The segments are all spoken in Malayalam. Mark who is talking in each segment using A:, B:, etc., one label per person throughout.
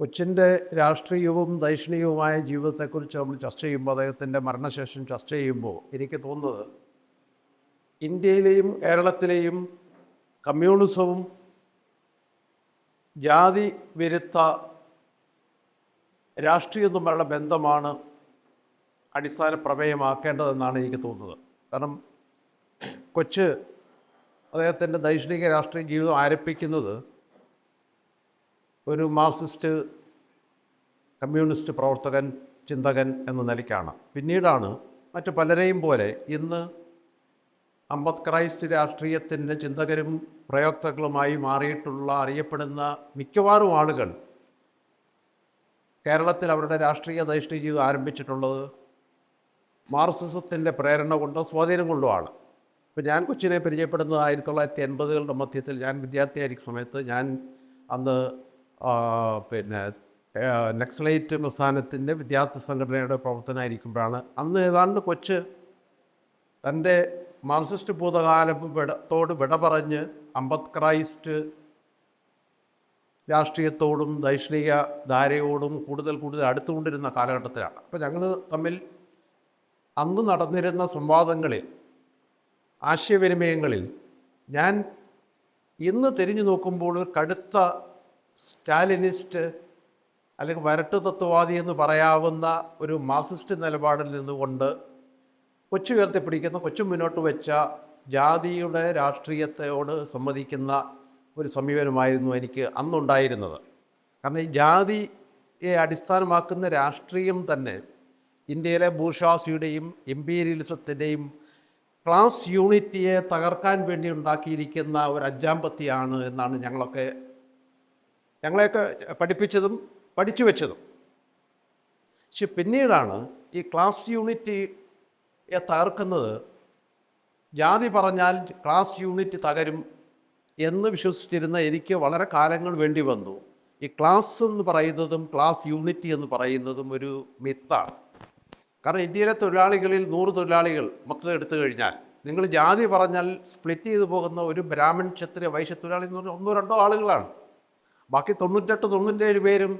A: കൊച്ചിന്റെ രാഷ്ട്രീയവും ദൈക്ഷണികവുമായ ജീവിതത്തെക്കുറിച്ച് നമ്മൾ ചർച്ച ചെയ്യുമ്പോൾ അദ്ദേഹത്തിന്റെ മരണശേഷം ചർച്ച ചെയ്യുമ്പോൾ എനിക്ക് തോന്നുന്നത് ഇന്ത്യയിലെയും കേരളത്തിലെയും കമ്മ്യൂണിസവും ജാതി വിരുദ്ധ രാഷ്ട്രീയം തമ്മിലുള്ള ബന്ധമാണ് അടിസ്ഥാന പ്രമേയമാക്കേണ്ടതെന്നാണ് എനിക്ക് തോന്നുന്നത്. കാരണം കൊച്ച് അദ്ദേഹത്തിന്റെ ദൈക്ഷണിക രാഷ്ട്രീയ ജീവിതം ആരംഭിക്കുന്നത് ഒരു മാർക്സിസ്റ്റ് കമ്മ്യൂണിസ്റ്റ് പ്രവർത്തകൻ ചിന്തകൻ എന്ന നിലയ്ക്കാണ്. പിന്നീടാണ് മറ്റു പലരെയും പോലെ ഇന്ന് അമ്പത് ക്രൈസ്റ്റ് രാഷ്ട്രീയത്തിന്റെ ചിന്തകരും പ്രയോക്താക്കളുമായി മാറിയിട്ടുള്ള അറിയപ്പെടുന്ന മിക്കവാറും ആളുകൾ കേരളത്തിൽ അവരുടെ രാഷ്ട്രീയ ജീവിതം ആരംഭിച്ചിട്ടുള്ളത് മാർക്സിസത്തിന്റെ പ്രേരണ കൊണ്ടോ സ്വാധീനം കൊണ്ടോ ആണ്. ഇപ്പോൾ ഞാൻ കൊച്ചിനെ പരിചയപ്പെടുന്നത് ആയിരത്തി തൊള്ളായിരത്തി എൺപതുകളുടെ മധ്യത്തിൽ ഞാൻ വിദ്യാർത്ഥിയായിരിക്കും സമയത്ത് ഞാൻ അന്ന് പിന്നെ നക്സലൈറ്റ് പ്രസ്ഥാനത്തിന്റെ വിദ്യാർത്ഥി സംഘടനയുടെ പ്രവർത്തനമായിരിക്കുമ്പോഴാണ് അന്ന് ഏതാണ്ട് കൊച്ച് തന്റെ മാർസിസ്റ്റ് ഭൂതകാലം വിടത്തോട് വിട പറഞ്ഞ് ക്രൈസ്റ്റ് രാഷ്ട്രീയത്തോടും ദൈഷ്ണിക ധാരയോടും കൂടുതൽ കൂടുതൽ അടുത്തുകൊണ്ടിരുന്ന കാലഘട്ടത്തിലാണ്. അപ്പോൾ ഞങ്ങൾ തമ്മിൽ അന്ന് നടന്നിരുന്ന സംവാദങ്ങളിൽ ആശയവിനിമയങ്ങളിൽ ഞാൻ ഇന്ന് തിരിഞ്ഞു നോക്കുമ്പോൾ കടുത്ത സ്റ്റാലിനിസ്റ്റ് അല്ലെങ്കിൽ വരട്ടു തത്വവാദി എന്ന് പറയാവുന്ന ഒരു മാർക്സിസ്റ്റ് നിലപാടിൽ നിന്നുകൊണ്ട് കൊച്ചു ഉയർത്തിപ്പിടിക്കുന്ന കൊച്ചു മുന്നോട്ട് വെച്ച ജാതിയുടെ രാഷ്ട്രീയത്തോട് സമ്മതിക്കുന്ന ഒരു സമീപനമായിരുന്നു എനിക്ക് അന്നുണ്ടായിരുന്നത്. കാരണം ഈ ജാതിയെ അടിസ്ഥാനമാക്കുന്ന രാഷ്ട്രീയം തന്നെ ഇന്ത്യയിലെ ബൂഷാസിയുടെയും എംപീരിയലിസത്തിന്റെയും ക്ലാസ് യൂണിറ്റിയെ തകർക്കാൻ വേണ്ടി ഉണ്ടാക്കിയിരിക്കുന്ന ഒരു അജാമ്പത്തിയാണ് എന്നാണ് ഞങ്ങളൊക്കെ ഞങ്ങളെയൊക്കെ പഠിപ്പിച്ചതും പഠിച്ചു വെച്ചതും. പക്ഷെ പിന്നീടാണ് ഈ ക്ലാസ് യൂണിറ്റിയെ തകർക്കുന്നത്. ജാതി പറഞ്ഞാൽ ക്ലാസ് യൂണിറ്റ് തകരും എന്ന് വിശ്വസിച്ചിരുന്ന എനിക്ക് വളരെ കാലങ്ങൾ വേണ്ടി വന്നു. ഈ ക്ലാസ് എന്ന് പറയുന്നതും ക്ലാസ് യൂണിറ്റി എന്ന് പറയുന്നതും ഒരു മിത്താണ്. കാരണം ഇന്ത്യയിലെ തൊഴിലാളികളിൽ നൂറ് തൊഴിലാളികൾ മൊത്തം എടുത്തു കഴിഞ്ഞാൽ നിങ്ങൾ ജാതി പറഞ്ഞാൽ സ്പ്ലിറ്റ് ചെയ്തു പോകുന്ന ഒരു ബ്രാഹ്മൺ ക്ഷത്രിയ വൈശ്യ തൊഴിലാളി എന്ന് പറഞ്ഞാൽ ഒന്നോ രണ്ടോ ആളുകളാണ്. ബാക്കി തൊണ്ണൂറ്റെട്ട് തൊണ്ണൂറ്റേഴ് പേരും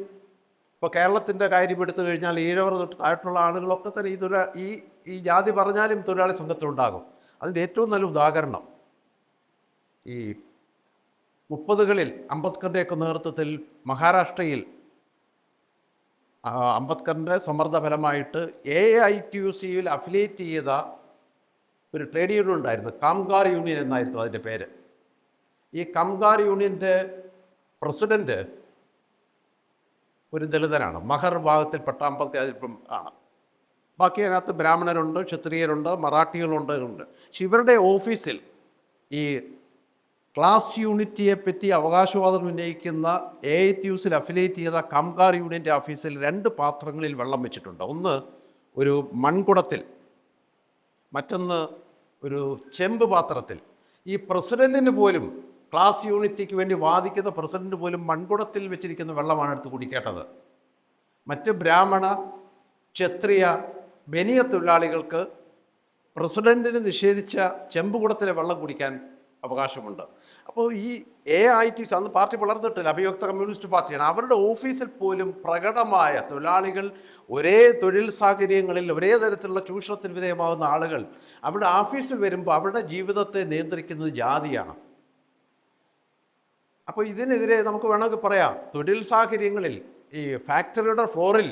A: ഇപ്പോൾ കേരളത്തിന്റെ കാര്യം എടുത്തു കഴിഞ്ഞാൽ ഈഴവർ തൊട്ട് താഴെയുള്ള ആളുകളൊക്കെ തന്നെ ഈ തൊഴിലാ ഈ ഈ ജാതി പറഞ്ഞാലും തൊഴിലാളി സംഘത്തിലുണ്ടാകും. അതിന്റെ ഏറ്റവും നല്ല ഉദാഹരണം ഈ മുപ്പതുകളിൽ അംബേദ്കറിന്റെയൊക്കെ നേതൃത്വത്തിൽ മഹാരാഷ്ട്രയിൽ അംബേദ്കറിന്റെ സമ്മർദ്ദ ഫലമായിട്ട് എ ഐ ടി യു സിയിൽ അഫിലിയേറ്റ് ചെയ്ത ഒരു ട്രേഡ് യൂണിയൻ ഉണ്ടായിരുന്നു. കാംഗാർ യൂണിയൻ എന്നായിരുന്നു അതിന്റെ പേര്. ഈ കാംഗാർ യൂണിയന്റെ പ്രസിഡന്റ് ഒരു ദളിതനാണ്. മഹർ വിഭാഗത്തിൽപ്പെട്ട അമ്പത്തി ആണ്. ബാക്കി അതിനകത്ത് ബ്രാഹ്മണരുണ്ട് ക്ഷത്രിയരുണ്ട് മറാഠികളുണ്ട് ഉണ്ട്. പക്ഷെ ഇവരുടെ ഓഫീസിൽ ഈ ക്ലാസ് യൂണിറ്റിയെ പറ്റി അവകാശവാദം ഉന്നയിക്കുന്ന എ ഐ ടി യുസിൽ അഫിലിയേറ്റ് ചെയ്ത കംകാർ യൂണിയന്റെ ഓഫീസിൽ രണ്ട് പാത്രങ്ങളിൽ വെള്ളം വെച്ചിട്ടുണ്ട്. ഒന്ന് ഒരു മൺകുടത്തിൽ മറ്റൊന്ന് ഒരു ചെമ്പ് പാത്രത്തിൽ. ഈ പ്രസിഡന്റിന് പോലും ക്ലാസ് യൂണിറ്റിക്ക് വേണ്ടി വാദിക്കുന്ന പ്രസിഡന്റ് പോലും മൺകുടത്തിൽ വെച്ചിരിക്കുന്ന വെള്ളമാണ് എടുത്ത് കുടിക്കേണ്ടത്. മറ്റ് ബ്രാഹ്മണ ക്ഷത്രിയ ബനിയ തൊഴിലാളികൾക്ക് പ്രസിഡന്റിന് നിഷേധിച്ച ചെമ്പുകുടത്തിലെ വെള്ളം കുടിക്കാൻ അവകാശമുണ്ട്. അപ്പോൾ ഈ എ ഐ ടി അന്ന് പാർട്ടി വളർന്നിട്ടില്ല. അഭിയുക്ത കമ്മ്യൂണിസ്റ്റ് പാർട്ടിയാണ്. അവരുടെ ഓഫീസിൽ പോലും പ്രകടമായ തൊഴിലാളികൾ ഒരേ തൊഴിൽ സാഹചര്യങ്ങളിൽ ഒരേ തരത്തിലുള്ള ചൂഷണത്തിന് വിധേയമാകുന്ന ആളുകൾ അവരുടെ ഓഫീസിൽ വരുമ്പോൾ അവരുടെ ജീവിതത്തെ നിയന്ത്രിക്കുന്നത് ജാതിയാണ്. അപ്പോൾ ഇതിനെതിരെ നമുക്ക് വേണമെങ്കിൽ പറയാം. തൊഴിൽ സാഹചര്യങ്ങളിൽ ഈ ഫാക്ടറിയുടെ ഫ്ലോറിൽ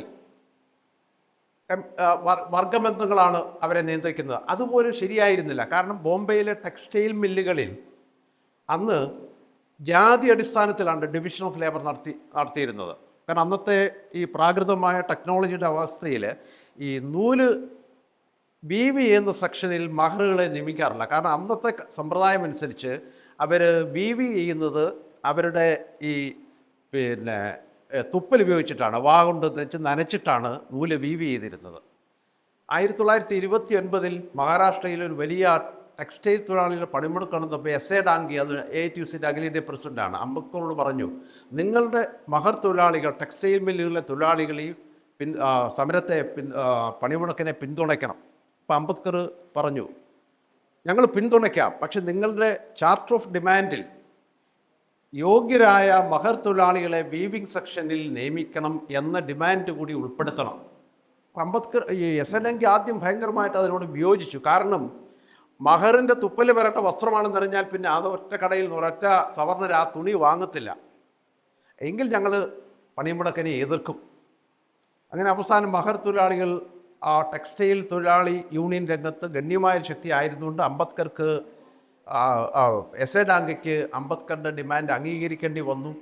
A: വർഗബന്ധങ്ങളാണ് അവരെ നിയന്ത്രിക്കുന്നത്. അതുപോലും ശരിയായിരുന്നില്ല. കാരണം ബോംബെയിലെ ടെക്സ്റ്റൈൽ മില്ലുകളിൽ അന്ന് ജാതി അടിസ്ഥാനത്തിലാണ് ഡിവിഷൻ ഓഫ് ലേബർ നടത്തി നടത്തിയിരുന്നത്. കാരണം അന്നത്തെ ഈ പ്രാകൃതമായ ടെക്നോളജിയുടെ അവസ്ഥയിൽ ഈ നൂൽ വീവ് എന്ന സെക്ഷനിൽ മഹറുകളെ നിയമിക്കാറില്ല. കാരണം അന്നത്തെ സമ്പ്രദായം അനുസരിച്ച് അവർ വീവ് ചെയ്യുന്നത് അവരുടെ ഈ പിന്നെ തുപ്പൽ ഉപയോഗിച്ചിട്ടാണ് വാ കൊണ്ട് വെച്ച് നനച്ചിട്ടാണ് നൂൽ വീവ് ചെയ്തിരുന്നത്. ആയിരത്തി തൊള്ളായിരത്തി ഇരുപത്തി ഒൻപതിൽ മഹാരാഷ്ട്രയിൽ ഒരു വലിയ ടെക്സ്റ്റൈൽ തൊഴിലാളികളുടെ പണിമുടക്കണമെന്നപ്പോൾ എസ് എ ഡാങ്കി അത് എ ടി യു സിന്റെ അഖിലേന്ത്യ പ്രസിഡന്റാണ് അംബേദ്കറോട് പറഞ്ഞു നിങ്ങളുടെ മഹർ തൊഴിലാളികൾ ടെക്സ്റ്റൈൽ മില്ലുകളിലെ തൊഴിലാളികളെയും പിൻ സമരത്തെ പിൻ പണിമുടക്കിനെ പിന്തുണയ്ക്കണം. അപ്പം അംബേദ്കർ പറഞ്ഞു ഞങ്ങൾ പിന്തുണയ്ക്കാം പക്ഷെ നിങ്ങളുടെ ചാർട്ടർ ഓഫ് ഡിമാൻഡിൽ യോഗ്യരായ മഹർ തൊഴിലാളികളെ വീവിംഗ് സെക്ഷനിൽ നിയമിക്കണം എന്ന ഡിമാൻഡ് കൂടി ഉൾപ്പെടുത്തണം. അംബേദ്കർ എസ് എൻ എങ്കിൽ ആദ്യം ഭയങ്കരമായിട്ട് അതിനോട് വിയോജിച്ചു. കാരണം മഹറിന്റെ തുപ്പൽ വരട്ട വസ്ത്രമാണെന്ന് അറിഞ്ഞാൽ പിന്നെ അത് ഒറ്റ കടയിൽ നിന്ന് ഒരൊറ്റ സവർണർ ആ തുണി വാങ്ങത്തില്ല. എങ്കിൽ ഞങ്ങൾ പണിമുടക്കിനെ എതിർക്കും. അങ്ങനെ അവസാനം മഹർ തൊഴിലാളികൾ ആ ടെക്സ്റ്റൈൽ തൊഴിലാളി യൂണിയൻ രംഗത്ത് ഗണ്യമായ ശക്തി ആയിരുന്നുകൊണ്ട് അംബേദ്കർക്ക് എസ് എ ഡാങ്കയ്ക്ക് അംബേദ്കറിന്റെ ഡിമാൻഡ് അംഗീകരിക്കേണ്ടി വന്നു.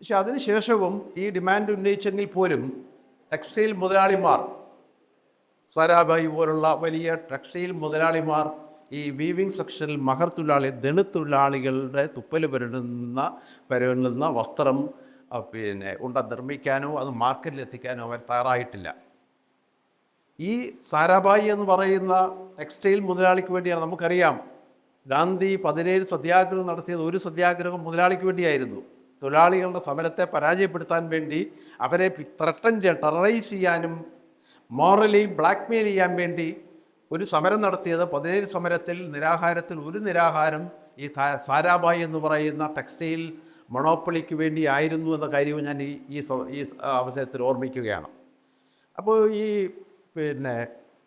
A: പക്ഷെ അതിനുശേഷവും ഈ ഡിമാൻഡ് ഉന്നയിച്ചെങ്കിൽ പോലും ടെക്സ്റ്റൈൽ മുതലാളിമാർ സാരാഭായി പോലുള്ള വലിയ ടെക്സ്റ്റൈൽ മുതലാളിമാർ ഈ വീവിംഗ് സെക്ഷനിൽ മഹർ തൊഴിലാളി ദളിത്തൊഴിലാളികളുടെ തുപ്പൽ വരുന്ന വരുന്ന വസ്ത്രം പിന്നെ ഉണ്ട നിർമ്മിക്കാനോ അത് മാർക്കറ്റിൽ എത്തിക്കാനോ അവർ തയ്യാറായിട്ടില്ല. ഈ സാരാഭായി എന്ന് പറയുന്ന ടെക്സ്റ്റൈൽ മുതലാളിക്ക് വേണ്ടിയാണ് നമുക്കറിയാം ഗാന്ധി പതിനേഴ് സത്യാഗ്രഹം നടത്തിയത് ഒരു സത്യാഗ്രഹം മുതലാളിക്ക് വേണ്ടിയായിരുന്നു. തൊഴിലാളികളുടെ സമരത്തെ പരാജയപ്പെടുത്താൻ വേണ്ടി അവരെ ത്രട്ടൻ ടെററൈസ് ചെയ്യാനും മോറലി ബ്ലാക്ക്മെയിൽ ചെയ്യാൻ വേണ്ടി ഒരു സമരം നടത്തിയത്. പതിനേഴ് സമരത്തിൽ നിരാഹാരത്തിൽ ഒരു നിരാഹാരം ഈ സാരാഭായി എന്ന് പറയുന്ന ടെക്സ്റ്റൈൽ മൊണോപ്പൊളിക്ക് വേണ്ടി ആയിരുന്നു എന്ന കാര്യവും ഞാൻ ഈ ഈ അവസരത്തിൽ ഓർമ്മിക്കുകയാണ്. അപ്പോൾ ഈ പിന്നെ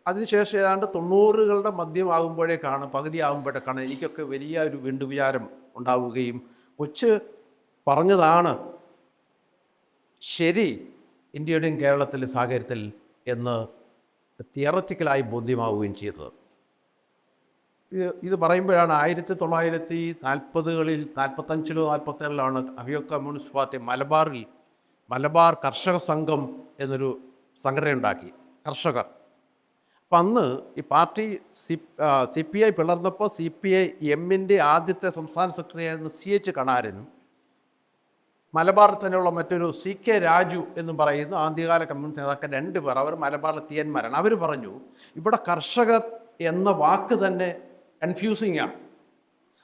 A: അതിനുശേഷം ഏതാണ്ട് തൊണ്ണൂറുകളുടെ മധ്യമാകുമ്പോഴേക്കാണ് പകുതി ആകുമ്പോഴേക്കാണ് എനിക്കൊക്കെ വലിയ ഒരു വീണ്ടു വിചാരം ഉണ്ടാവുകയും കൊച്ച് പറഞ്ഞതാണ് ശരി ഇന്ത്യയുടെയും കേരളത്തിലെ സാഹചര്യത്തിൽ എന്ന് തിയററ്റിക്കലായി ബോധ്യമാവുകയും ചെയ്തത്. ഇത് പറയുമ്പോഴാണ് ആയിരത്തി തൊള്ളായിരത്തി നാൽപ്പതുകളിൽ നാൽപ്പത്തഞ്ചിലോ നാൽപ്പത്തേഴിലാണ് അഭിയോഗ കമ്മ്യൂണിസ്റ്റ് പാർട്ടി മലബാറിൽ മലബാർ കർഷക സംഘം എന്നൊരു സംഘടന ഉണ്ടാക്കി കർഷകർ. അപ്പം അന്ന് ഈ party C C P I പിളർന്നപ്പോൾ C P I എമ്മിന്റെ ആദ്യത്തെ സംസ്ഥാന സെക്രട്ടറി ആയിരുന്ന സി എച്ച് കണാരനും മലബാറിൽ തന്നെയുള്ള മറ്റൊരു സി കെ രാജു എന്ന് പറയുന്ന ആദ്യകാല കമ്മ്യൂണിസ്റ്റ് നേതാക്കൾ രണ്ട് പേർ അവർ മലബാറിലെ തീയന്മാരാണ് അവർ പറഞ്ഞു ഇവിടെ കർഷകർ എന്ന വാക്ക് തന്നെ കൺഫ്യൂസിങ് ആണ്.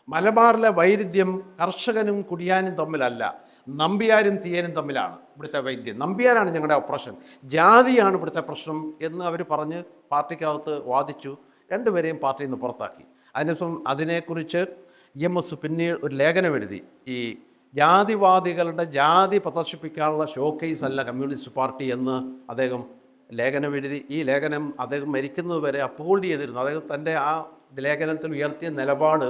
A: മലബാറിലെ വൈരുദ്ധ്യം കർഷകനും കുടിയാനും തമ്മിലല്ല. നമ്പ്യാരും തീയനും തമ്മിലാണ് ഇവിടുത്തെ വൈദ്യം. നമ്പിയാരാണ് ഞങ്ങളുടെ ഓപ്പറേഷൻ ജാതിയാണ് ഇവിടുത്തെ പ്രശ്നം എന്ന് അവർ പറഞ്ഞ് പാർട്ടിക്കകത്ത് വാദിച്ചു. രണ്ടുപേരെയും പാർട്ടിയിൽ നിന്ന് പുറത്താക്കി. അതിനുശേഷം അതിനെക്കുറിച്ച് ഇ എം എസ് പിന്നീട് ഒരു ലേഖനം എഴുതി. ഈ ജാതിവാദികളുടെ ജാതി പ്രദർശിപ്പിക്കാനുള്ള ഷോക്കേസ് അല്ല കമ്മ്യൂണിസ്റ്റ് പാർട്ടി എന്ന് അദ്ദേഹം ലേഖനം എഴുതി. ഈ ലേഖനം അദ്ദേഹം മരിക്കുന്നത് വരെ അപ്പോൾഡ് ചെയ്തിരുന്നു. അദ്ദേഹം തന്റെ ആ ലേഖനത്തിൽ ഉയർത്തിയ നിലപാട്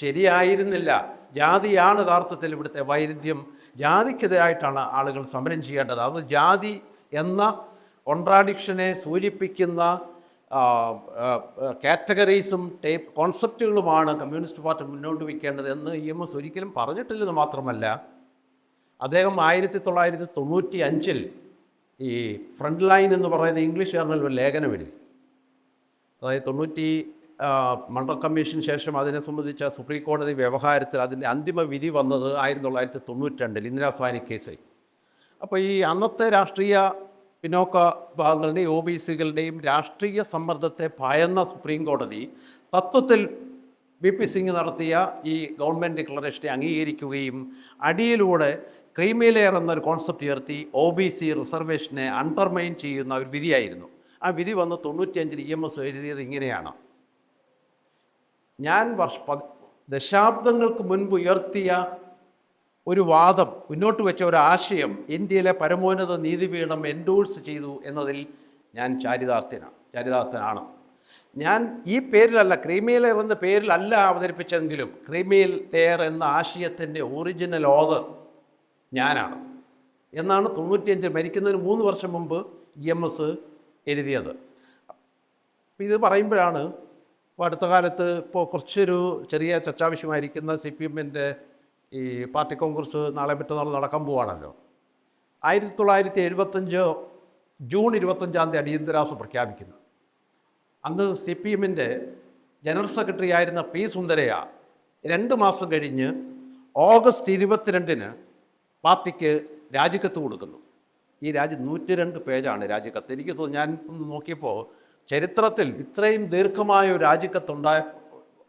A: ശരിയായിരുന്നില്ല. ജാതിയാണ് യഥാർത്ഥത്തിൽ ഇവിടുത്തെ വൈരുദ്ധ്യം. ജാതിക്കെതിരായിട്ടാണ് ആളുകൾ സമരം ചെയ്യേണ്ടത്. അത് ജാതി എന്ന കോൺട്രാഡിക്ഷനെ സൂചിപ്പിക്കുന്ന കാറ്റഗറീസും ടൈപ്പ് കോൺസെപ്റ്റുകളുമാണ് കമ്മ്യൂണിസ്റ്റ് പാർട്ടി മുന്നോട്ട് വയ്ക്കേണ്ടത് എന്ന് ഇ എം എസ് ഒരിക്കലും പറഞ്ഞിട്ടില്ലെന്ന് മാത്രമല്ല അദ്ദേഹം ആയിരത്തി തൊള്ളായിരത്തി തൊണ്ണൂറ്റി അഞ്ചിൽ ഈ ഫ്രണ്ട് ലൈൻ എന്ന് പറയുന്ന ഇംഗ്ലീഷ് ജേർണലിൽ ഒരു ലേഖനം എഴുതി. അതായത് തൊണ്ണൂറ്റി മണ്ഡൽ കമ്മീഷൻ ശേഷം അതിനെ സംബന്ധിച്ച സുപ്രീം കോടതി വ്യവഹാരത്തിൽ അതിന്റെ അന്തിമ വിധി വന്നത് ആയിരത്തി തൊള്ളായിരത്തി തൊണ്ണൂറ്റി രണ്ടിൽ ഇന്ദിരാ സ്വാനി കേസിൽ അപ്പോൾ ഈ അന്നത്തെ രാഷ്ട്രീയ പിന്നോക്ക വിഭാഗങ്ങളുടെയും ഒ ബി സികളുടെയും രാഷ്ട്രീയ സമ്മർദ്ദത്തെ ഭയന്ന സുപ്രീം കോടതി തത്വത്തിൽ വി പി സിംഗ് നടത്തിയ ഈ ഗവൺമെന്റ് ഡിക്ലറേഷനെ അംഗീകരിക്കുകയും അടിയിലൂടെ ക്രീമി ലെയർ എന്നൊരു കോൺസെപ്റ്റ് ഉയർത്തി ഒ ബി സി റിസർവേഷനെ അണ്ടർമൈൻ ചെയ്യുന്ന ഒരു വിധിയായിരുന്നു. ആ വിധി വന്ന് തൊണ്ണൂറ്റിയഞ്ചിൽ ഇ എം എസ് എഴുതിയത് ഇങ്ങനെയാണ്. ഞാൻ വർഷ ദശാബ്ദങ്ങൾക്ക് മുൻപ് ഉയർത്തിയ ഒരു വാദം മുന്നോട്ട് വെച്ച ഒരു ആശയം ഇന്ത്യയിലെ പരമോന്നത നീതിപീഠം എൻഡോഴ്സ് ചെയ്തു എന്നതിൽ ഞാൻ ചാരിതാർത്ഥ്യനാണ് ചാരിതാർത്ഥനാണ്. ഞാൻ ഈ പേരിലല്ല ക്രീമിയൽ ലെയർ എന്ന പേരിലല്ല അവതരിപ്പിച്ചെങ്കിലും ക്രീമിയൽ ലെയർ എന്ന ആശയത്തിന്റെ ഒറിജിനൽ ഓതർ ഞാനാണ്. എന്നാണ് തൊണ്ണൂറ്റിയഞ്ചിൽ മരിക്കുന്നതിന് മൂന്ന് വർഷം മുമ്പ് ഇ എം എസ് എഴുതിയത്. ഇത് പറയുമ്പോഴാണ് ഇപ്പോൾ അടുത്ത കാലത്ത് ഇപ്പോൾ കുറച്ചൊരു ചെറിയ ചർച്ചാവിഷയമായിരിക്കുന്ന സി പി എമ്മിന്റെ ഈ പാർട്ടി കോൺഗ്രസ് നാളെ മറ്റന്നാൾ നടക്കാൻ പോവാണല്ലോ. ആയിരത്തി തൊള്ളായിരത്തി എഴുപത്തഞ്ച് ജൂൺ ഇരുപത്തഞ്ചാം തീയതി അടിയന്തരാവസ്ഥ പ്രഖ്യാപിക്കുന്നു. അന്ന് സി പി എമ്മിന്റെ ജനറൽ സെക്രട്ടറി ആയിരുന്ന പി സുന്ദരയ രണ്ട് മാസം കഴിഞ്ഞ് ഓഗസ്റ്റ് ഇരുപത്തിരണ്ടിന് പാർട്ടിക്ക് രാജിക്കത്ത് കൊടുക്കുന്നു. ഈ രാജി നൂറ്റി രണ്ട് പേജാണ് രാജിക്കത്ത്. എനിക്ക് ഞാൻ നോക്കിയപ്പോൾ ചരിത്രത്തിൽ ഇത്രയും ദീർഘമായ ഒരു രാജിക്കത്തുണ്ടായ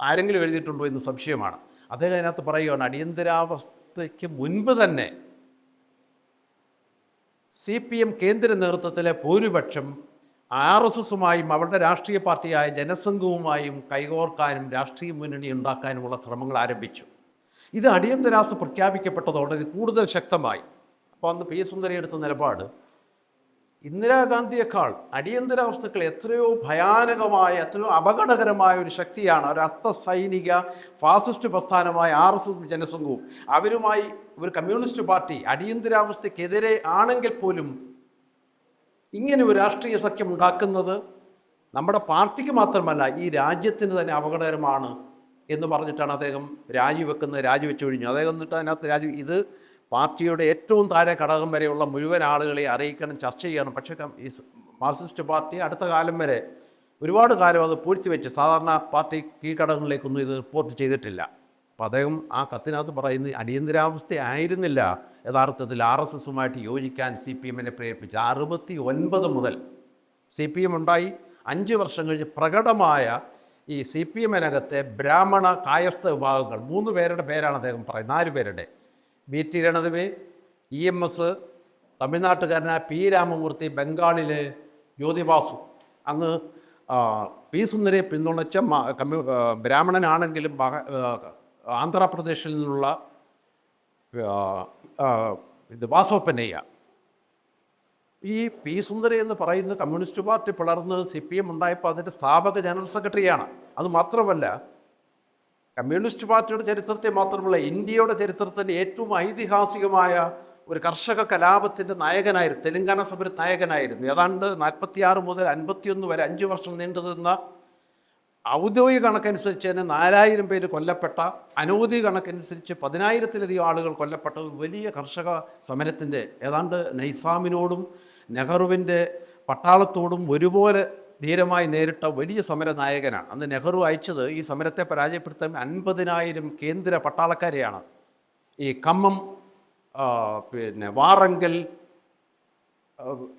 A: ആരെങ്കിലും എഴുതിയിട്ടുണ്ടോ എന്ന് സംശയമാണ്. അദ്ദേഹം അതിനകത്ത് പറയുകയാണ് അടിയന്തരാവസ്ഥയ്ക്ക് മുൻപ് തന്നെ സി പി എം കേന്ദ്ര നേതൃത്വത്തിലെ ഭൂരിപക്ഷം ആർ എസ് എസുമായും അവരുടെ രാഷ്ട്രീയ പാർട്ടിയായ ജനസംഘവുമായും കൈകോർക്കാനും രാഷ്ട്രീയ മുന്നണി ഉണ്ടാക്കാനുമുള്ള ശ്രമങ്ങൾ ആരംഭിച്ചു. ഇത് അടിയന്തരാവസ്ഥ പ്രഖ്യാപിക്കപ്പെട്ടതോടെ കൂടുതൽ ശക്തമായി. അപ്പോൾ അന്ന് പി സുന്ദരി എടുത്ത നിലപാട് ഇന്ദിരാഗാന്ധിയേക്കാൾ അടിയന്തരാവസ്ഥകൾ എത്രയോ ഭയാനകമായ എത്രയോ അപകടകരമായ ഒരു ശക്തിയാണ് ഒരു അർത്ഥ സൈനിക ഫാസിസ്റ്റ് പ്രസ്ഥാനമായ ആർ എസ് എസ് ജനസംഘവും. അവരുമായി ഒരു കമ്മ്യൂണിസ്റ്റ് പാർട്ടി അടിയന്തരാവസ്ഥക്കെതിരെ ആണെങ്കിൽ പോലും ഇങ്ങനെ ഒരു രാഷ്ട്രീയ സഖ്യം ഉണ്ടാക്കുന്നത് നമ്മുടെ പാർട്ടിക്ക് മാത്രമല്ല ഈ രാജ്യത്തിന് തന്നെ അപകടകരമാണ് എന്ന് പറഞ്ഞിട്ടാണ് അദ്ദേഹം രാജിവെക്കുന്നത് രാജിവെച്ചൊഴിഞ്ഞു. അദ്ദേഹം എന്നിട്ട് അതിനകത്ത് രാജി ഇത് പാർട്ടിയുടെ ഏറ്റവും താഴെ ഘടകം വരെയുള്ള മുഴുവൻ ആളുകളെ അറിയിക്കണം ചർച്ച ചെയ്യണം പക്ഷേ ഈ മാർസിസ്റ്റ് പാർട്ടി അടുത്ത കാലം വരെ ഒരുപാട് കാലം അത് പൂഴ്ത്തി വെച്ച് സാധാരണ പാർട്ടി കീഴ്ഘടകങ്ങളിലേക്കൊന്നും ഇത് റിപ്പോർട്ട് ചെയ്തിട്ടില്ല. അപ്പം അദ്ദേഹം ആ കത്തിനകത്ത് പറയുന്നത് അടിയന്തരാവസ്ഥ ആയിരുന്നില്ല യഥാർത്ഥത്തിൽ ആർ എസ് എസുമായിട്ട് യോജിക്കാൻ സി പി എമ്മിനെ പ്രേരിപ്പിച്ച അറുപത്തി ഒൻപത് മുതൽ സി പി എം ഉണ്ടായി. അഞ്ച് വർഷം കഴിഞ്ഞ് പ്രകടമായ ഈ സി പി എമ്മിനകത്തെ ബ്രാഹ്മണ കായസ്ഥ വിഭാഗങ്ങൾ മൂന്ന് പേരുടെ പേരാണ് അദ്ദേഹം പറയുന്നത്. നാല് പേരുടെ. B T Ranadive E M S തമിഴ്നാട്ടുകാരനായ പി രാമമൂർത്തി ബംഗാളിലെ ജ്യോതിബാസു. അങ്ങ് പി സുന്ദരെ പിന്തുണച്ച കമ്മ്യൂ ബ്രാഹ്മണനാണെങ്കിലും ആന്ധ്രാപ്രദേശിൽ നിന്നുള്ള ഇത് വാസവപ്പനയ്യ. ഈ പി സുന്ദര എന്ന് പറയുന്ന കമ്മ്യൂണിസ്റ്റ് പാർട്ടി പിളർന്ന് സി പി എം ഉണ്ടായപ്പോൾ അതിന്റെ സ്ഥാപക ജനറൽ സെക്രട്ടറിയാണ്. അത് മാത്രമല്ല കമ്മ്യൂണിസ്റ്റ് പാർട്ടിയുടെ ചരിത്രത്തെ മാത്രമല്ല ഇന്ത്യയുടെ ചരിത്രത്തിന്റെ ഏറ്റവും ഐതിഹാസികമായ ഒരു കർഷക കലാപത്തിന്റെ നായകനായിരുന്നു തെലങ്കാന സമര നായകനായിരുന്നു. ഏതാണ്ട് നാൽപ്പത്തിയാറ് മുതൽ അൻപത്തിയൊന്ന് വരെ അഞ്ച് വർഷം നീണ്ടു നിന്ന ഔദ്യോഗിക കണക്കനുസരിച്ച് തന്നെ നാലായിരം പേര് കൊല്ലപ്പെട്ട അനൗദ്യോഗിക കണക്കനുസരിച്ച് പതിനായിരത്തിലധികം ആളുകൾ കൊല്ലപ്പെട്ട വലിയ കർഷക സമരത്തിന്റെ ഏതാണ്ട് നൈസാമിനോടും നെഹ്റുവിന്റെ പട്ടാളത്തോടും ഒരുപോലെ ധീരമായി നേരിട്ട വലിയ സമര നായകനാണ് അന്ന് നെഹ്റു അയച്ചത് ഈ സമരത്തെ പരാജയപ്പെടുത്താൻ അൻപതിനായിരം കേന്ദ്ര പട്ടാളക്കാരെയാണ്. ഈ കമ്മം പിന്നെ വാറങ്കൽ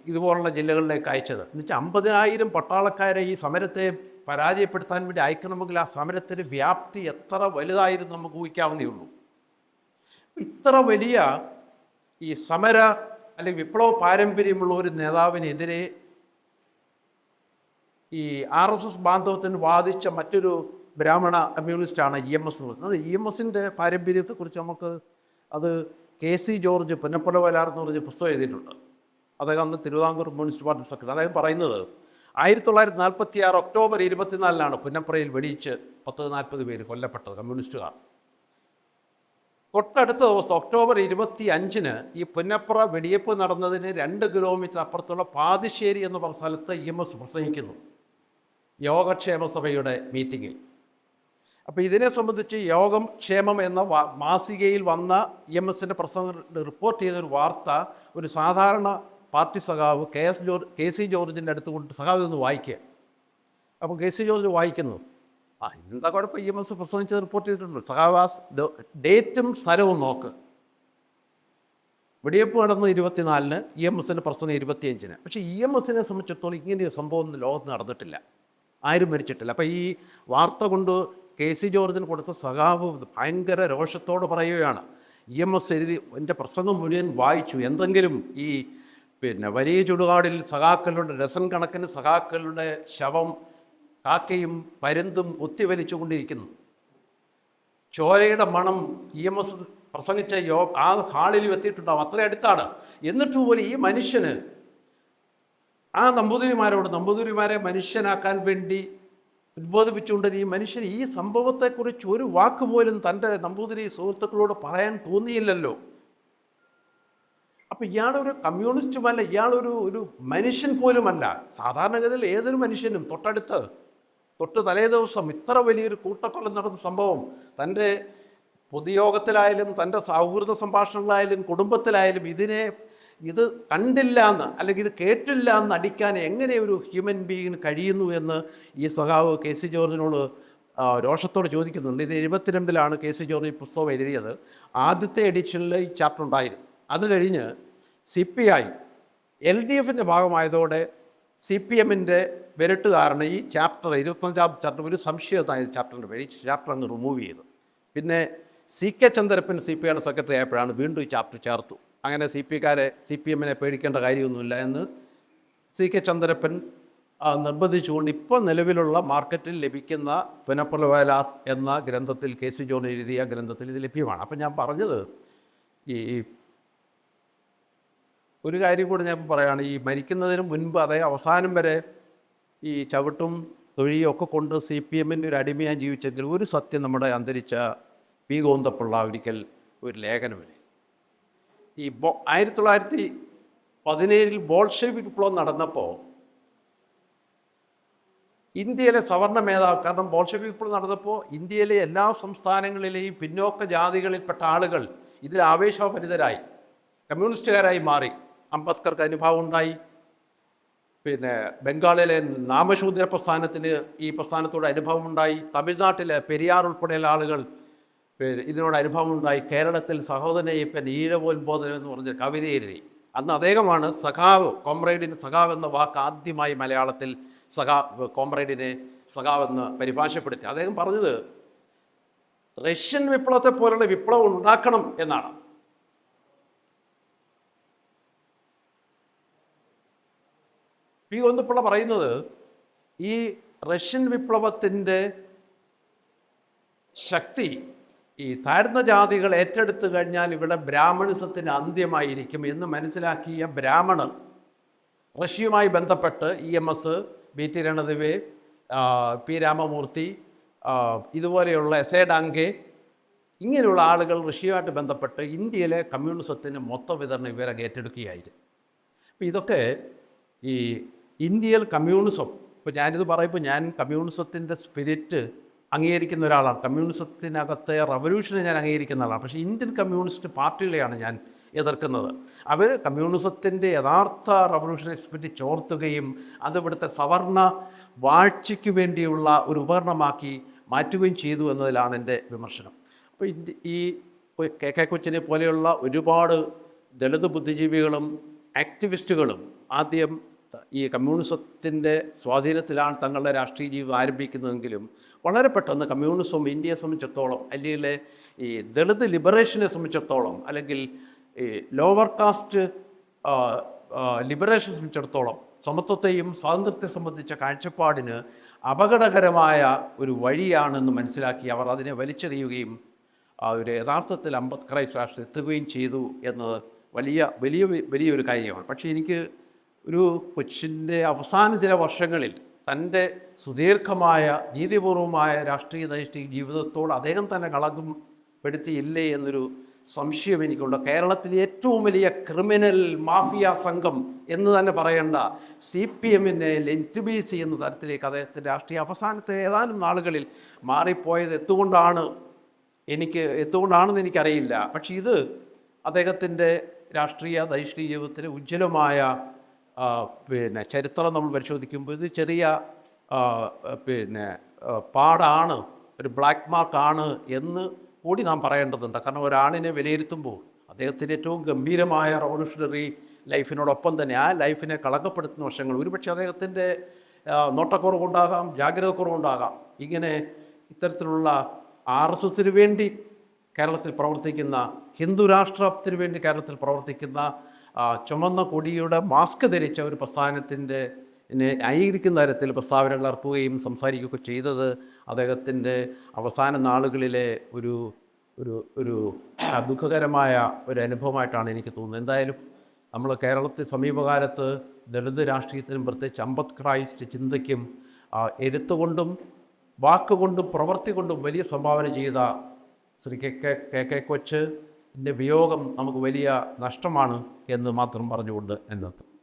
A: ഇതുപോലുള്ള ജില്ലകളിലേക്ക് അയച്ചത്. എന്നുവെച്ചാൽ അമ്പതിനായിരം പട്ടാളക്കാരെ ഈ സമരത്തെ പരാജയപ്പെടുത്താൻ വേണ്ടി അയക്കണമെങ്കിൽ ആ സമരത്തിന്റെ വ്യാപ്തി എത്ര വലുതായിരുന്നു നമുക്ക് ഊഹിക്കാവുന്നേ ഉള്ളൂ. ഇത്ര വലിയ ഈ സമര അല്ലെങ്കിൽ വിപ്ലവ പാരമ്പര്യമുള്ള ഒരു നേതാവിനെതിരെ ഈ ആർ എസ് എസ് ബാന്ധവത്തിന് വാദിച്ച മറ്റൊരു ബ്രാഹ്മണ കമ്മ്യൂണിസ്റ്റാണ് ഇ എം എസ് എന്ന് പറയുന്നത് ഇ എം എസിന്റെ പാരമ്പര്യത്തെക്കുറിച്ച് നമുക്ക് അത് കെ സി ജോർജ് പുന്നപ്പലവലാർ എന്ന് പറഞ്ഞ പുസ്തകം എഴുതിയിട്ടുണ്ട്. അദ്ദേഹം അന്ന് തിരുവിതാംകൂർ കമ്മ്യൂണിസ്റ്റ് പാർട്ടി സെക്രട്ടറി. അദ്ദേഹം പറയുന്നത് ആയിരത്തി തൊള്ളായിരത്തി നാൽപ്പത്തി ആറ് ഒക്ടോബർ ഇരുപത്തിനാലിനാണ് പുന്നപ്പുറയിൽ വെടിയിച്ച് പത്ത് നാൽപ്പത് പേര് കൊല്ലപ്പെട്ടത് കമ്മ്യൂണിസ്റ്റുകാർ. തൊട്ടടുത്ത ദിവസം ഒക്ടോബർ ഇരുപത്തി അഞ്ചിന് ഈ പുന്നപ്പുറ വെടിയേപ്പ് നടന്നതിന് രണ്ട് കിലോമീറ്റർ അപ്പുറത്തുള്ള പാതിശ്ശേരി എന്ന് പറഞ്ഞ സ്ഥലത്ത് ഇ എം എസ് പ്രസംഗിക്കുന്നു. യോഗക്ഷേമ സഭയുടെ മീറ്റിങ്ങിൽ. അപ്പോൾ ഇതിനെ സംബന്ധിച്ച് യോഗം ക്ഷേമം എന്ന മാസികയിൽ വന്ന ഇ എം എസിന്റെ പ്രസംഗം റിപ്പോർട്ട് ചെയ്തൊരു വാർത്ത ഒരു സാധാരണ പാർട്ടി സഖാവ് K S George K C ജോർജിന്റെ അടുത്ത് കൊണ്ട് സഖാവ് ഇതൊന്ന് വായിക്കുക. അപ്പോൾ കെ സി ജോർജ് വായിക്കുന്നു. ആ എന്താ കുഴപ്പം? ഇ എം എസ് പ്രസംഗിച്ചത് റിപ്പോർട്ട് ചെയ്തിട്ടുണ്ട്. സഖാവാസ് ഡേറ്റും സ്ഥലവും നോക്ക്. വെടിയപ്പ് നടന്ന് ഇരുപത്തിനാലിന് ഇ എം എസിന്റെ പ്രസംഗം ഇരുപത്തിയഞ്ചിന്. പക്ഷേ ഇ എം എസിനെ സംബന്ധിച്ചിടത്തോളം ഇങ്ങനെയൊരു സംഭവം ഒന്നും ലോകത്ത് നടന്നിട്ടില്ല. ആരും മരിച്ചിട്ടില്ല. അപ്പോൾ ഈ വാർത്ത കൊണ്ട് കെ സി ജോർജിന് കൊടുത്ത സഖാവ് ഭയങ്കര രോഷത്തോട് പറയുകയാണ്. ഇ എം എസ് എഴുതി എന്റെ പ്രസംഗം മുഴുവൻ വായിച്ചു. എന്തെങ്കിലും ഈ പിന്നെ വലിയ ചുടുകാടിൽ സഖാക്കളുടെ ഡസൻ കണക്കിന് സഖാക്കളുടെ ശവം കാക്കയും പരുന്തും ഒത്തിവലിച്ചുകൊണ്ടിരിക്കുന്നു. ചോരയുടെ മണം ഇ എം എസ് പ്രസംഗിച്ച യോ ആ ഹാളിലും എത്തിയിട്ടുണ്ടാവും. അത്ര അടുത്താണ് എന്നിട്ട് പോലും ഈ മനുഷ്യന് ആ നമ്പൂതിരിമാരോട് നമ്പൂതിരിമാരെ മനുഷ്യനാക്കാൻ വേണ്ടി ഉദ്ബോധിപ്പിച്ചുകൊണ്ട് ഈ മനുഷ്യൻ ഈ സംഭവത്തെക്കുറിച്ച് ഒരു വാക്ക് പോലും തന്റെ നമ്പൂതിരി സുഹൃത്തുക്കളോട് പറയാൻ തോന്നിയില്ലല്ലോ. അപ്പം ഇയാളൊരു കമ്മ്യൂണിസ്റ്റുമല്ല ഇയാളൊരു ഒരു മനുഷ്യൻ പോലുമല്ല. സാധാരണഗതിയിൽ ഏതൊരു മനുഷ്യനും തൊട്ടടുത്ത് തൊട്ട് തലേ ദിവസം ഇത്ര വലിയൊരു കൂട്ടക്കൊല്ലം നടന്ന സംഭവം തന്റെ പൊതുയോഗത്തിലായാലും തന്റെ സൗഹൃദ സംഭാഷണങ്ങളായാലും കുടുംബത്തിലായാലും ഇതിനെ ഇത് കണ്ടില്ല എന്ന് അല്ലെങ്കിൽ ഇത് കേട്ടില്ല എന്ന് അടിക്കാൻ എങ്ങനെ ഒരു ഹ്യൂമൻ ബീയിന് കഴിയുന്നു എന്ന് ഈ സഖാവ് കെ സി ജോർജിനോട് രോഷത്തോട് ചോദിക്കുന്നുണ്ട്. ഇത് എഴുപത്തിരണ്ടിലാണ് കെ സി ജോർജ് ഈ പുസ്തകം എഴുതിയത്. ആദ്യത്തെ എഡിഷനിൽ ഈ ചാപ്റ്റർ ഉണ്ടായിരുന്നു. അത് കഴിഞ്ഞ് C P I L D എഫിന്റെ ഭാഗമായതോടെ സി പി എമ്മിന്റെ വിരട്ട് കാരണം ഈ ചാപ്റ്റർ ഇരുപത്തഞ്ചാം ചാപ്റ്റർ ഒരു സംശയത്തായ ചാപ്റ്ററിന്റെ പേര് ചാപ്റ്റർ അങ്ങ് റിമൂവ് ചെയ്തു. പിന്നെ C K Chandrappan C P ഐയുടെ സെക്രട്ടറി ആയപ്പോഴാണ് വീണ്ടും ഈ ചാപ്റ്റർ ചേർത്തു. അങ്ങനെ സി പി കാരെ സി പി എമ്മിനെ പേടിക്കേണ്ട കാര്യമൊന്നുമില്ല എന്ന് സി കെ ചന്ദ്രപ്പൻ നിർബന്ധിച്ചുകൊണ്ട് ഇപ്പോൾ നിലവിലുള്ള മാർക്കറ്റിൽ ലഭിക്കുന്ന ഫെനപ്പൊലവേല എന്ന ഗ്രന്ഥത്തിൽ കെ സി ജോൺ എഴുതിയ ഗ്രന്ഥത്തിൽ ഇത് ലഭ്യമാണ് അപ്പം ഞാൻ പറഞ്ഞത് ഈ ഒരു കാര്യം കൂടി ഞാൻ പറയുകയാണ് ഈ മരിക്കുന്നതിന് മുൻപ് അതേ അവസാനം വരെ ഈ ചവിട്ടും തൊഴിയും ഒക്കെ കൊണ്ട് സി പി എമ്മിന്റെ ഒരു അടിമയായി ജീവിച്ചെങ്കിൽ ഒരു സത്യം നമ്മുടെ അന്തരിച്ച പി ഗോന്തപ്പിള്ള ഒരിക്കൽ ഒരു ലേഖനം. ഈ ബോ ആയിരത്തി തൊള്ളായിരത്തി പതിനേഴിൽ ബോൾഷെവിക് വിപ്ലവം നടന്നപ്പോൾ ഇന്ത്യയിലെ സവർണ മേധാവ് കാരണം ബോൾഷെവിക് വിപ്ലവം നടന്നപ്പോൾ ഇന്ത്യയിലെ എല്ലാ സംസ്ഥാനങ്ങളിലെയും പിന്നോക്ക ജാതികളിൽപ്പെട്ട ആളുകൾ ഇതിൽ ആവേശഭരിതരായി. കമ്മ്യൂണിസ്റ്റുകാരായി മാറി. അംബേദ്കർക്ക് അനുഭവം ഉണ്ടായി. പിന്നെ ബംഗാളിലെ നാമശൂദ്ര പ്രസ്ഥാനത്തിന് ഈ പ്രസ്ഥാനത്തോട് അനുഭവം ഉണ്ടായി. തമിഴ്നാട്ടിലെ പെരിയാർ ഉൾപ്പെടെയുള്ള ആളുകൾ ഇതിനോട് അനുഭവം ഉണ്ടായി കേരളത്തിൽ സഹോദരയ്യപ്പൻ ഈഴവോത്ബോധനം എന്ന് പറഞ്ഞ കവിത എഴുതി. അന്ന് അദ്ദേഹമാണ് സഖാവ് കോമ്രേഡിന് സഖാവ് എന്ന വാക്ക് ആദ്യമായി മലയാളത്തിൽ സഖാ കോമ്രേഡിനെ സഖാവ് എന്ന് പരിഭാഷപ്പെടുത്തി. അദ്ദേഹം പറഞ്ഞത് റഷ്യൻ വിപ്ലവത്തെ പോലുള്ള വിപ്ലവം ഉണ്ടാക്കണം എന്നാണ്. പി ഒന്നിപ്പിള്ള പറയുന്നത് ഈ റഷ്യൻ വിപ്ലവത്തിന്റെ ശക്തി ഈ താഴ്ന്ന ജാതികൾ ഏറ്റെടുത്തു കഴിഞ്ഞാൽ ഇവിടെ ബ്രാഹ്മണിസത്തിന് അന്ത്യമായിരിക്കും എന്ന് മനസ്സിലാക്കിയ ബ്രാഹ്മണർ റഷ്യയുമായി ബന്ധപ്പെട്ട് E M S B T Ranadive P Ramamurthy ഇതുപോലെയുള്ള എസ് ഡാങ്കെ ഇങ്ങനെയുള്ള ആളുകൾ റഷ്യയുമായിട്ട് ബന്ധപ്പെട്ട് ഇന്ത്യയിലെ കമ്മ്യൂണിസത്തിന് മൊത്ത വിതരണം ഇവരെ ഏറ്റെടുക്കുകയായിരുന്നു. അപ്പോൾ ഇതൊക്കെ ഈ ഇന്ത്യയിൽ കമ്മ്യൂണിസം ഇപ്പോൾ ഞാനിത് പറയുമ്പോൾ ഞാൻ കമ്മ്യൂണിസത്തിന്റെ സ്പിരിറ്റ് അംഗീകരിക്കുന്ന ഒരാളാണ്. കമ്മ്യൂണിസത്തിനകത്തെ റവല്യൂഷനെ ഞാൻ അംഗീകരിക്കുന്ന ആളാണ്. പക്ഷേ ഇന്ത്യൻ കമ്മ്യൂണിസ്റ്റ് പാർട്ടികളെയാണ് ഞാൻ എതിർക്കുന്നത്. അവർ കമ്മ്യൂണിസത്തിന്റെ യഥാർത്ഥ റവല്യൂഷനെ പറ്റി ചോർത്തുകയും അത് ഇവിടുത്തെ സവർണ വാഴ്ചയ്ക്ക് വേണ്ടിയുള്ള ഒരു ഉപകരണമാക്കി മാറ്റുകയും ചെയ്തു എന്നതിലാണ് എന്റെ വിമർശനം. അപ്പോൾ ഇന്ത്യ ഈ കെ കെ കൊച്ചിനെ പോലെയുള്ള ഒരുപാട് ദളിത് ബുദ്ധിജീവികളും ആക്ടിവിസ്റ്റുകളും ആദ്യം ഈ കമ്മ്യൂണിസത്തിന്റെ സ്വാധീനത്തിലാണ് തങ്ങളുടെ രാഷ്ട്രീയ ജീവിതം ആരംഭിക്കുന്നതെങ്കിലും വളരെ പെട്ടെന്ന് കമ്മ്യൂണിസം ഇന്ത്യയെ സംബന്ധിച്ചിടത്തോളം അല്ലെങ്കിൽ ഈ ദളിത് ലിബറേഷനെ സംബന്ധിച്ചിടത്തോളം അല്ലെങ്കിൽ ഈ ലോവർ കാസ്റ്റ് ലിബറേഷനെ സംബന്ധിച്ചിടത്തോളം സമത്വത്തെയും സ്വാതന്ത്ര്യത്തെ സംബന്ധിച്ച കാഴ്ചപ്പാടിന് അപകടകരമായ ഒരു വഴിയാണെന്ന് മനസ്സിലാക്കി അവർ അതിനെ വലിച്ചെറിയുകയും ഒരു യഥാർത്ഥത്തിൽ അംബേദ്കറൈസ് രാഷ്ട്രം എത്തുകയും ചെയ്തു എന്നത് വലിയ വലിയ വലിയൊരു കാര്യമാണ്. പക്ഷേ എനിക്ക് ഒരു കൊച്ചിന്റെ അവസാന ചില വർഷങ്ങളിൽ തന്റെ സുദീർഘമായ നീതിപൂർവമായ രാഷ്ട്രീയ നൈഷ്ഠിക ജീവിതത്തോട് അദ്ദേഹം തന്നെ കളങ്കം പെടുത്തിയില്ലേ എന്നൊരു സംശയം എനിക്കുണ്ട്. കേരളത്തിലെ ഏറ്റവും വലിയ ക്രിമിനൽ മാഫിയ സംഘം എന്ന് തന്നെ പറയേണ്ട സി പി എമ്മിനെ ലെന്റുബീസ് ചെയ്യുന്ന തരത്തിലേക്ക് അദ്ദേഹത്തിന്റെ രാഷ്ട്രീയ അവസാനത്തെ ഏതാനും നാളുകളിൽ മാറിപ്പോയത് എന്തുകൊണ്ടാണ് എനിക്ക് എന്തുകൊണ്ടാണെന്ന് എനിക്കറിയില്ല. പക്ഷേ ഇത് അദ്ദേഹത്തിന്റെ രാഷ്ട്രീയ ദൈഷ്ണീയ ജീവിതത്തിലെ ഉജ്ജ്വലമായ പിന്നെ ചരിത്രം നമ്മൾ പരിശോധിക്കുമ്പോൾ ഇത് ചെറിയ പിന്നെ പാടാണ് ഒരു ബ്ലാക്ക് മാർക്ക് ആണ് എന്ന് കൂടി നാം പറയേണ്ടതുണ്ട്. കാരണം ഒരാണിനെ വിലയിരുത്തുമ്പോൾ അദ്ദേഹത്തിന്റെ ഏറ്റവും ഗംഭീരമായ റവല്യൂഷണറി ലൈഫിനോടൊപ്പം തന്നെ ആ ലൈഫിനെ കളങ്കപ്പെടുത്തുന്ന വശങ്ങൾ ഒരുപക്ഷെ അദ്ദേഹത്തിന്റെ നോട്ടക്കുറവുണ്ടാകാം ജാഗ്രത കുറവുണ്ടാകാം ഇങ്ങനെ ഇത്തരത്തിലുള്ള ആർ എസ് എസിന് വേണ്ടി കേരളത്തിൽ പ്രവർത്തിക്കുന്ന ഹിന്ദു രാഷ്ട്രത്തിന് വേണ്ടി കേരളത്തിൽ പ്രവർത്തിക്കുന്ന ചുമന്ന കൊടിയുടെ മാസ്ക് ധരിച്ച ഒരു പ്രസ്ഥാനത്തിന്റെ ന്യായീകരിക്കുന്ന തരത്തിൽ പ്രസ്താവനകൾ ഇറക്കുകയും സംസാരിക്കുകയൊക്കെ ചെയ്തത് അദ്ദേഹത്തിന്റെ അവസാന നാളുകളിലെ ഒരു ഒരു ഒരു ദുഃഖകരമായ ഒരു അനുഭവമായിട്ടാണ് എനിക്ക് തോന്നുന്നത്. എന്തായാലും നമ്മൾ കേരളത്തിൽ സമീപകാലത്ത് ദളിത് രാഷ്ട്രീയത്തിനും പ്രത്യേകിച്ച് അമ്പത് ക്രൈസ്റ്റ് ചിന്തയ്ക്കും എഴുത്തുകൊണ്ടും വാക്കുകൊണ്ടും പ്രവൃത്തി കൊണ്ടും വലിയ സംഭാവന ചെയ്ത ശ്രീ കെ കെ കെ കൊച്ചിന്റെ വിയോഗം നമുക്ക് വലിയ നഷ്ടമാണ്. എന്ന് മാത്രം പറഞ്ഞുകൊണ്ട് എന്നെത്തും